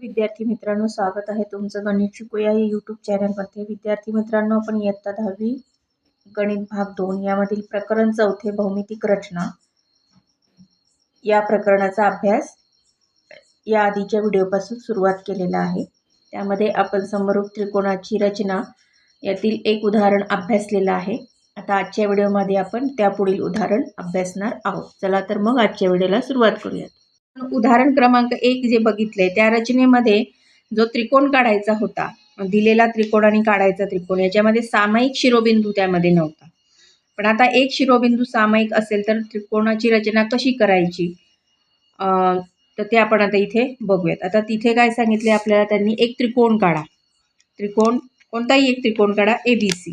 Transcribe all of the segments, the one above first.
विद्यार्थी मित्रांनो स्वागत आहे तुमचं गणित शिकूया या यूट्यूब चॅनलमध्ये विद्यार्थी मित्रांनो आपण इयत्ता दहावी गणित भाग दोन यामधील प्रकरण चौथे भौमितिक रचना या प्रकरणाचा अभ्यास या आधीच्या व्हिडिओपासून सुरुवात केलेला आहे. त्यामध्ये आपण समरूप त्रिकोणाची रचना यातील एक उदाहरण अभ्यासलेलं आहे. आता आजच्या व्हिडिओमध्ये आपण त्यापुढील उदाहरण अभ्यासणार आहोत. चला तर मग आजच्या व्हिडिओला सुरुवात करूयात. उदाहरण क्रमांक एक जे बघितले त्या रचनेमध्ये जो त्रिकोण काढायचा होता दिलेला त्रिकोण आणि काढायचा त्रिकोण याच्यामध्ये सामायिक शिरोबिंदू त्यामध्ये नव्हता. पण आता एक शिरोबिंदू सामायिक असेल तर त्रिकोणाची रचना कशी करायची? तर ते आपण आता इथे बघूयात. आता तिथे काय सांगितले आपल्याला त्यांनी? एक त्रिकोण काढा. त्रिकोण कोणताही एक त्रिकोण काढा ए बी सी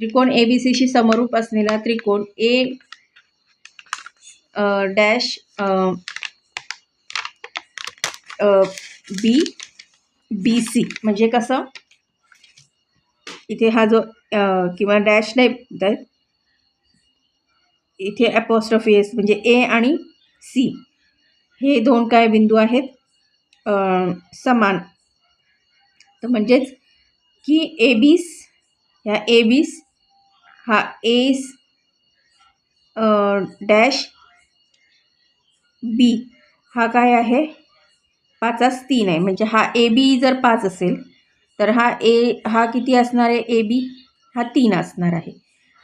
त्रिकोण ए बी सीशी समरूप असलेला त्रिकोण A dash B B C म्हणजे कसं? इथे हा जो किंवा डॅश नाही इथे ॲपॉस्ट्रॉफी एस म्हणजे ए आणि सी हे दोन काय बिंदू आहेत? समान. तर म्हणजेच की ए बीस ह्या ए बीस हा एस डॅश बी हा काय आहे? पाचास तीन आहे. म्हणजे हा ए बी जर पाच असेल तर हा ए हा किती असणार आहे? ए बी हा तीन असणार आहे.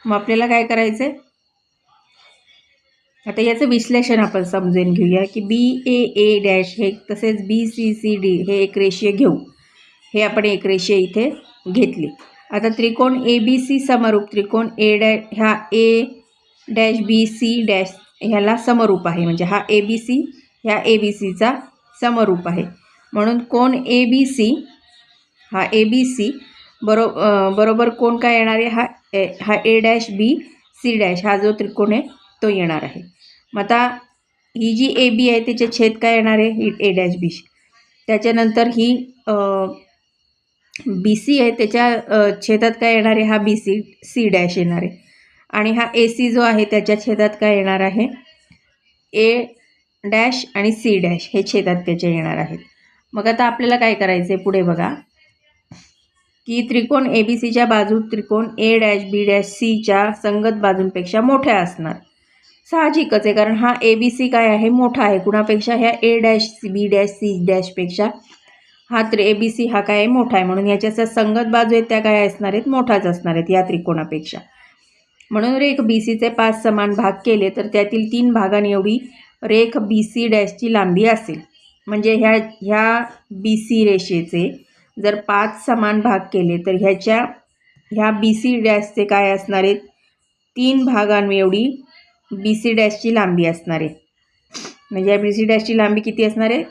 मग आपल्याला काय करायचं आहे आता याचं विश्लेषण आपण समजून घेऊया की बी ए ए डॅश हे तसेच बी सी सी डी हे एक रेषीय घेऊ. हे आपण एक रेषीय इथे घेतली. आता त्रिकोण ए बी सी समरूप त्रिकोण ए डॅ ह्या A dash B C dash ह्याला समरूप आहे. म्हणजे हा ए बी सी ह्या ए बी सीचा समरूप आहे. म्हणून कोण ए बी सी हा ए बी सी बरो बरोबर कोण काय येणार आहे? हा ए हा A dash B C dash हा जो त्रिकोण आहे तो येणार आहे. मग आता ही जी ए बी आहे त्याचे छेद काय येणार आहे? ही ए डॅश बी त्याच्यानंतर ही बी सी आहे त्याच्या छेदात काय येणार आहे? हा बी सी सी डॅश येणार आहे. आणि हा ए सी जो आहे त्याच्या छेदात काय येणार आहे? ए डॅश आणि सी डॅश हे छेदात त्याचे येणार आहेत. मग आता आपल्याला काय करायचं आहे पुढे बघा. की त्रिकोण ए बी सीच्या बाजू त्रिकोण ए डॅश बी डॅश सीच्या संगत बाजूंपेक्षा मोठ्या असणार. साहजिकच आहे कारण हा ए बी सी काय आहे? मोठा आहे. कुणापेक्षा? ह्या A dash B dash C डॅशपेक्षा हा त्रि ए बी सी हा काय आहे? मोठा आहे. म्हणून याच्या संगत बाजू आहेत त्या काय असणार आहेत? मोठाच असणार आहेत या त्रिकोणापेक्षा. म्हणून रेख बी सीचे पाच समान भाग केले तर त्यातील तीन भागांनी एवढी रेख बी सी डॅशची लांबी असेल. म्हणजे ह्या ह्या बी सी रेषेचे जर पाच समान भाग केले तर ह्याच्या ह्या बी सी डॅशचे काय असणार आहेत? तीन भागांनी एवढी बी सी डॅशची लांबी असणार आहे. म्हणजे या बी सी डॅशची लांबी किती असणार आहे?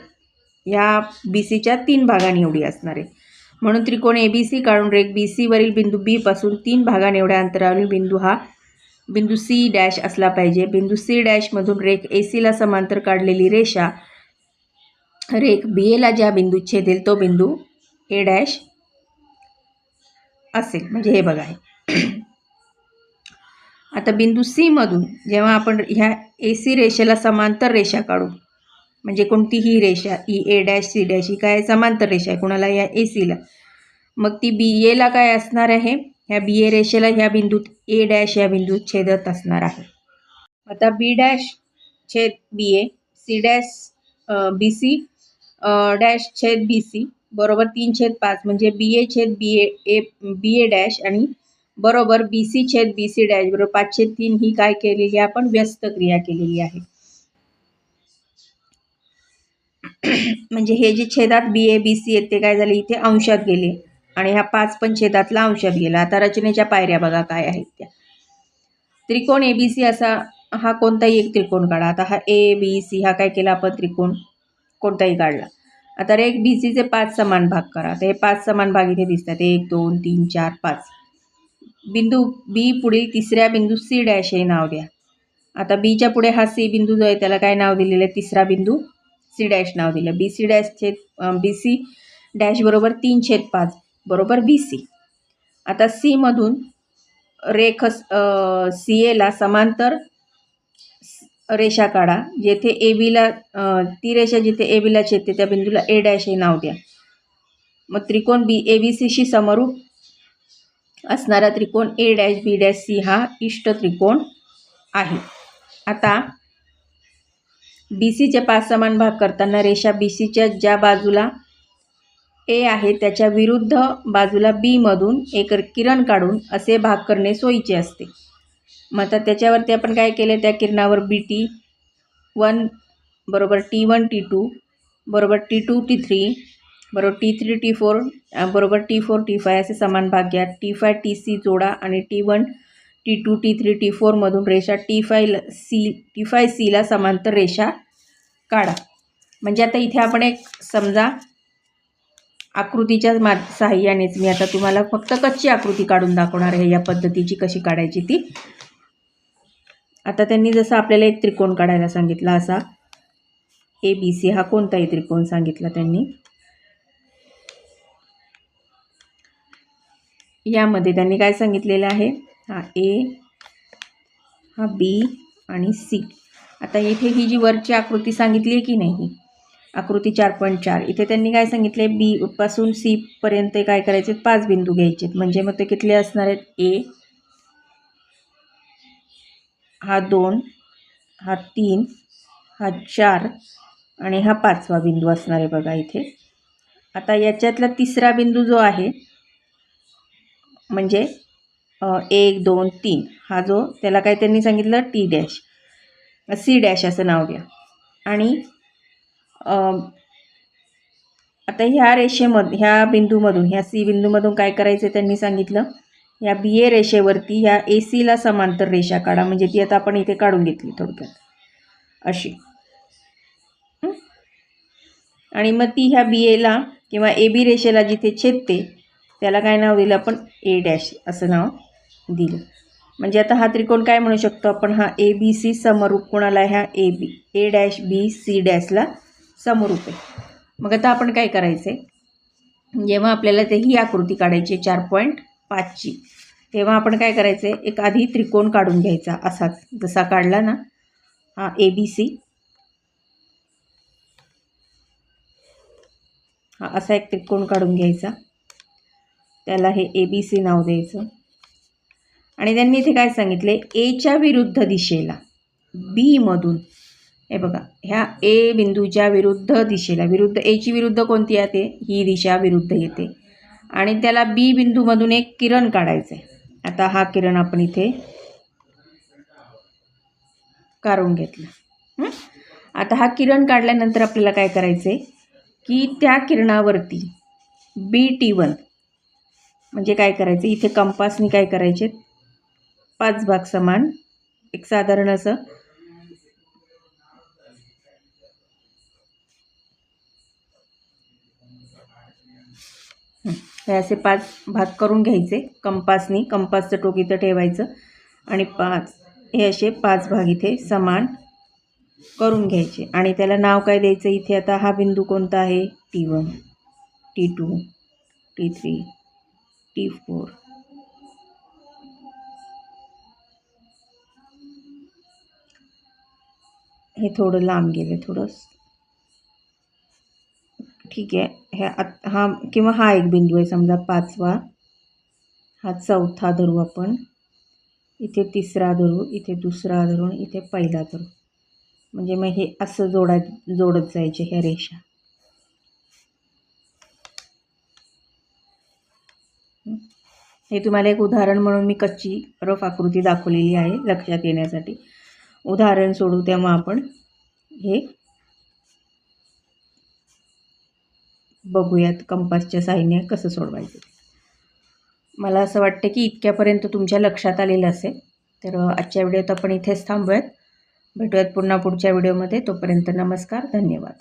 ह्या बी सीच्या तीन भागांएवढी असणार आहे. म्हणून त्रिकोण ए बी सी काढून रेख बी सीवरील बिंदू बीपासून तीन भागांएवढ्या अंतरावरील बिंदू हा बिंदू सी डॅश असला पाहिजे. बिंदू सी डॅशमधून रेख ए सीला समांतर काढलेली रेषा रेख बी एला ज्या बिंदू छेदेल तो बिंदू ए डॅश असेल. म्हणजे हे बघा. आहे आता बिंदू सीमधून जेव्हा आपण ह्या ए सी रेषेला समांतर रेषा काढू म्हणजे कोणतीही रेषा E A dash C dash ही काय समांतर रेषा आहे? कुणाला या ए सीला मग ती बी एला काय असणार आहे? ह्या बी ए रेषेला ह्या बिंदूत ए डॅश या बिंदूत छेदत असणार आहे. आता बी डॅश छेद B A C dash B C dash छेद बी सी बरोबर तीन छेद पाच म्हणजे बी ए छेद B A A B A dash आणि बरोबर बी सी छेद बी सी डॅश बरोबर पाच छेद तीन ही काय केलेली आहे? आपण व्यस्त क्रिया केलेली आहे. म्हणजे हे जे छेदात बी ए बी सी येते ते काय झाले? इथे अंशात गेले. आणि ह्या पाच पण छेदातला अंश गेला आता रचनेच्या पायऱ्या बघा काय आहेत त्या. त्रिकोण ए बी सी असा हा कोणताही एक त्रिकोण काढा. आता हा ए बी सी हा काय केला आपण? त्रिकोण कोणताही काढला. आता एक बी सीचे पाच समान भाग करा. आता हे पाच समान भाग इथे दिसतात. एक दोन तीन चार पाच. बिंदू बी पुढील तिसऱ्या बिंदू सी डॅश हे नाव द्या. आता बीच्या पुढे हा सी बिंदू जो आहे त्याला काय नाव दिलेलं आहे? तिसरा बिंदू सी डॅश नाव दिलं. बी सी डॅश छेद बी सी डॅश बरोबर तीन छेद पाच. बरोबर बी सी. आता सीमधून रेख सी एला समांतर रेषा काढा. जेथे ए बीला ती रेषा जिथे ए बीला छेदते त्या बिंदूला ए डॅश हे नाव द्या. मग त्रिकोण बी ए बी सीशी समरूप असणारा त्रिकोण A dash B dash C हा इष्ट त्रिकोण आहे. आता बी सीचे पाच समान भाग करताना रेषा बी सीच्या ज्या बाजूला ए आहे त्याच्या विरुद्ध बाजूला बीमधून एक किरण काढून असे भाग करणे सोयीचे असते. मग आता त्याच्यावरती आपण काय केले? त्या किरणावर बी टी वन बरोबर टी वन टी टू बरोबर टी टू टी थ्री बरोबर टी थ्री टी फोर बरोबर टी फोर टी फाय असे समान भाग घ्या. टी फाय टी सी जोडा आणि T one T two T three T फोरमधून रेषा T five C T five सीला समांतर रेषा काढा. म्हणजे आता इथे आपण एक समजा आकृतीच्या मा साहाय्यानेच मी आता तुम्हाला फक्त कच्ची आकृती काढून दाखवणार आहे या पद्धतीची कशी काढायची ती. आता त्यांनी जसं आपल्याला एक त्रिकोण काढायला सांगितला असा ए बी सी हा कोणताही त्रिकोण सांगितला त्यांनी. यामध्ये त्यांनी काय सांगितलेलं आहे? हा ए हा बी आणि सी आता इथे ही जी वरची आकृती सांगितली आहे की नाही आकृती चार पॉईंट चार. इथे त्यांनी काय सांगितले बी पासून सी पर्यंत काय करायचे? पाच बिंदू घ्यायचे म्हणजे मग ते कितले असणार आहेत? ए हा दोन. हा तीन. हा चार. आणि हा पाचवा बिंदू असणार आहे बघा इथे. आता याच्यातला तिसरा बिंदू जो आहे म्हणजे एक दोन तीन. हा जो त्याला काय त्यांनी सांगितलं? टी डॅश सी डॅश असं नाव द्या. आणि आता ह्या रेषेमध ह्या बिंदूमधून ह्या सी बिंदूमधून काय करायचं त्यांनी सांगितलं? ह्या बी ए रेषेवरती ह्या ए सीला समांतर रेषा काढा म्हणजे ती आता आपण इथे काढून घेतली थोडक्यात. अशी. आणि मग ती ह्या बी एला किंवा ए बी रेषेला जिथे छेदते त्याला काय नाव दिलं आपण? ए डॅश असं नाव दिलं. म्हणजे आता हा त्रिकोण काय म्हणू शकतो आपण? हा ए बी सी समरूप कोणाला ह्या A B A dash B C डॅशला समरूप आहे मग आता आपण काय करायचं आहे जेव्हा आपल्याला ते ही आकृती काढायची चार पॉईंट पाचची तेव्हा आपण काय करायचं आहे एक आधी त्रिकोण काढून घ्यायचा असाच. जसा काढला ना हा ए बी सी हा असा एक त्रिकोण काढून घ्यायचा. त्याला हे ए बी सी नाव द्यायचं. आणि त्यांनी इथे काय सांगितले एच्या विरुद्ध दिशेला बीमधून हे बघा ह्या ए बिंदूच्या विरुद्ध दिशेला विरुद्ध एची विरुद्ध कोणती येते? ही दिशा विरुद्ध येते. आणि त्याला बी बिंदूमधून एक किरण काढायचं आहे आता हा किरण आपण इथे काढून घेतला. आता हा किरण काढल्यानंतर आपल्याला काय करायचं आहे की त्या किरणावरती बी टी वन म्हणजे काय करायचं इथे कंपासनी काय करायचे पाच भाग समान एक साधारण असं हे असे पाच भाग करून घ्यायचे. कंपासनी कंपासचं टोक इथं ठेवायचं. आणि पाच हे असे पाच भाग इथे समान करून घ्यायचे. आणि त्याला नाव काय द्यायचं? इथे आता हा बिंदू कोणता आहे? T one T two T three T four हे थोडं लांब गेलं थोडं ठीक आहे. ह्या आत हा किंवा हा एक बिंदू आहे समजा पाचवा. हा चौथा धरू आपण. इथे तिसरा धरू इथे दुसरा धरून इथे पहिला धरू. म्हणजे मग हे असं जोडा जोडत जायचे ह्या रेषा. हे तुम्हाला एक उदाहरण म्हणून मी कच्ची रफ आकृती दाखवलेली आहे लक्षात येण्यासाठी. उदाहरण सोडू तेव्हा आपण. हे बघूयात कंपासच्या साह्याने कसं सोडवायचं मला असं वाटतं की इतक्यापर्यंत तुमच्या लक्षात आलेलं असेल तर आजच्या व्हिडिओत आपण इथेच थांबूयात. भेटूयात पुन्हा पुढच्या व्हिडिओमध्ये. तोपर्यंत नमस्कार धन्यवाद.